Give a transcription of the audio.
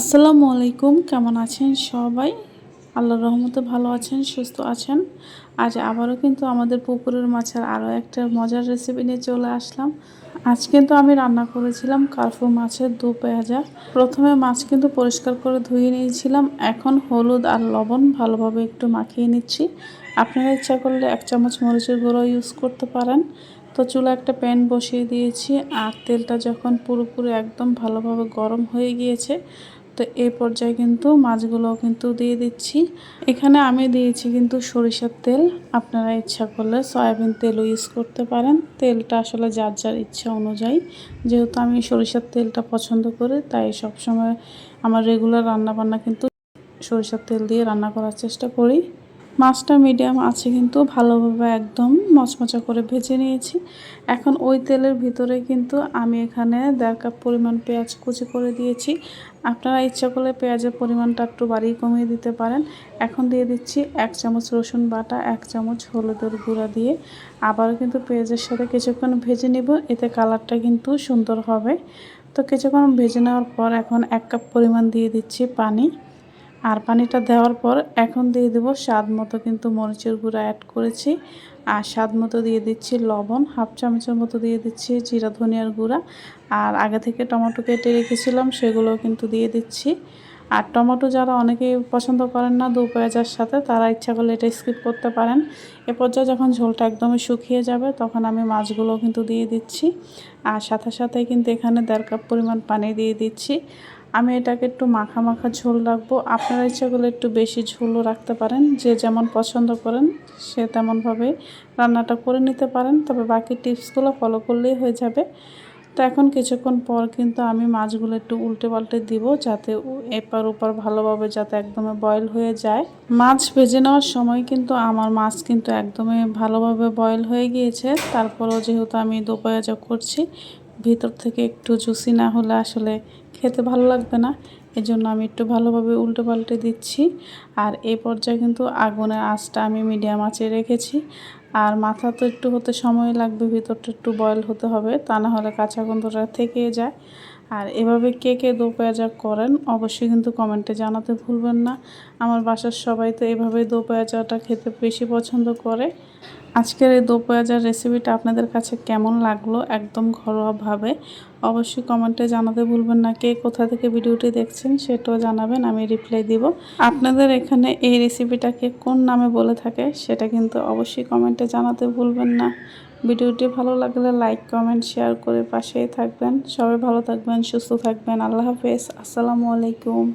আসসালামু আলাইকুম, কেমন আছেন সবাই? আল্লাহর রহমতে ভালো আছেন, সুস্থ আছেন। আজ আবারও কিন্তু আমাদের পুকুরের মাছের আরও একটা মজার রেসিপি নিয়ে চলে আসলাম। আজ কিন্তু আমি রান্না করেছিলাম কার্ফু মাছের দু পেঁয়াজা। প্রথমে মাছ কিন্তু পরিষ্কার করে ধুয়ে নিয়েছিলাম। এখন হলুদ আর লবণ ভালোভাবে একটু মাখিয়ে নিচ্ছি। আপনারা ইচ্ছা করলে এক চামচ মরিচের গুঁড়ো ইউজ করতে পারেন। তো চুলা একটা প্যান বসিয়ে দিয়েছি। আর তেলটা যখন পুরোপুরি একদম ভালোভাবে গরম হয়ে গিয়েছে তো এই পর্যায়ে কিন্তু মাছগুলোও কিন্তু দিয়ে দিচ্ছি। এখানে আমি দিয়েছি কিন্তু সরিষার তেল। আপনারা ইচ্ছা করলে সয়াবিন তেলও ইউজ করতে পারেন। তেলটা আসলে যার যার ইচ্ছা অনুযায়ী। যেহেতু আমি সরিষার তেলটা পছন্দ করি, তাই সবসময় আমার রেগুলার রান্নাবান্না কিন্তু সরিষার তেল দিয়ে রান্না করার চেষ্টা করি। মাছটা মিডিয়াম আছে কিন্তু ভালোভাবে একদম মচমচা করে ভেজে নিয়েছি। এখন ওই তেলের ভিতরে কিন্তু আমি এখানে দেড় কাপ পরিমাণ পেঁয়াজ কুচি করে দিয়েছি। আপনারা ইচ্ছা করলে পেঁয়াজের পরিমাণটা একটু বাড়িয়ে কমিয়ে দিতে পারেন। এখন দিয়ে দিচ্ছি এক চামচ রসুন বাটা, এক চামচ হলুদের গুঁড়া দিয়ে। আবারও কিন্তু পেঁয়াজের সাথে কিছুক্ষণ ভেজে নেব, এতে কালারটা কিন্তু সুন্দর হবে। তো কিছুক্ষণ ভেজে নেওয়ার পর এখন এক কাপ পরিমাণ দিয়ে দিচ্ছি পানি। আর পানিটা দেওয়ার পর এখন দিয়ে দেব স্বাদ মতো কিন্তু মরিচের গুঁড়া অ্যাড করেছি। আর স্বাদ মতো দিয়ে দিচ্ছি লবণ, হাফ চামচের মতো দিয়ে দিচ্ছি জিরা, ধনিয়ার গুঁড়া। আর আগে থেকে টমেটো কেটে রেখেছিলাম, সেগুলোও কিন্তু দিয়ে দিচ্ছি। আর টমেটো যারা অনেকেই পছন্দ করেন না, দু পেঁয়াজের সাথে, তারা ইচ্ছা করলে এটা স্কিপ করতে পারেন। এ পর্যায়ে যখন ঝোলটা একদমই শুকিয়ে যাবে, তখন আমি মাছগুলো কিন্তু দিয়ে দিচ্ছি। আর সাথে সাথে কিন্তু এখানে দেড় কাপ পরিমাণ পানি দিয়ে দিচ্ছি। আমি এটাকে একটু মাখা মাখা ঝোল রাখব। আপনারা ইচ্ছা করলে একটু বেশি ঝোলও রাখতে পারেন। যে যেমন পছন্দ করেন, সে তেমনভাবে রান্নাটা করে নিতে পারেন। তবে বাকি টিপসগুলো ফলো করলেই হয়ে যাবে। তো এখন কিছুক্ষণ পর কিন্তু আমি মাছগুলো একটু উল্টে পাল্টে দিব যাতে এপার ওপার ভালোভাবে যাতে একদমই বয়েল হয়ে যায়। মাছ ভেজে নেওয়ার সময় কিন্তু আমার মাছ কিন্তু একদমই ভালোভাবে বয়েল হয়ে গিয়েছে। তারপরেও যেহেতু আমি দোপায়াজা করছি ভিতর থেকে একটু জুসি না হলে আসলে খেতে ভালো লাগবে না। এজন্য আমি একটু ভালোভাবে উল্টো পাল্টে দিচ্ছি। আর এই পর্যায়ে কিন্তু আগুনের আঁচটা আমি মিডিয়াম আঁচে রেখেছি। আর মাথা তো একটু হতে সময় লাগবে, ভিতরটা একটু বয়েল হতে হবে, তা না হলে কাঁচা গন্ধটা থেকে যায়। আর এভাবে কে কে দো পেঁয়াজা করেন, অবশ্যই কিন্তু কমেন্টে জানাতে ভুলবেন না। আমার বাসার সবাই তো এভাবে দো পেঁয়াজাটা খেতে বেশি পছন্দ করে। আজকের এই দো পেঁয়াজার রেসিপিটা আপনাদের কাছে কেমন লাগল একদম ঘরোয়াভাবে, অবশ্যই কমেন্টে জানাতে ভুলবেন না। কে কোথা থেকে ভিডিওটি দেখছেন সেটাও জানাবেন, আমি রিপ্লাই দিব। আপনাদের এখানে এই রেসিপিটাকে কোন নামে বলে থাকে সেটা কিন্তু অবশ্যই কমেন্টে জানাতে ভুলবেন না। ভিডিওটি ভালো লাগলে লাইক, কমেন্ট, শেয়ার করে পাশেই থাকবেন। সবাই ভালো থাকবেন, সুস্থ থাকবেন। আল্লাহ হাফেজ। আসসালামু আলাইকুম।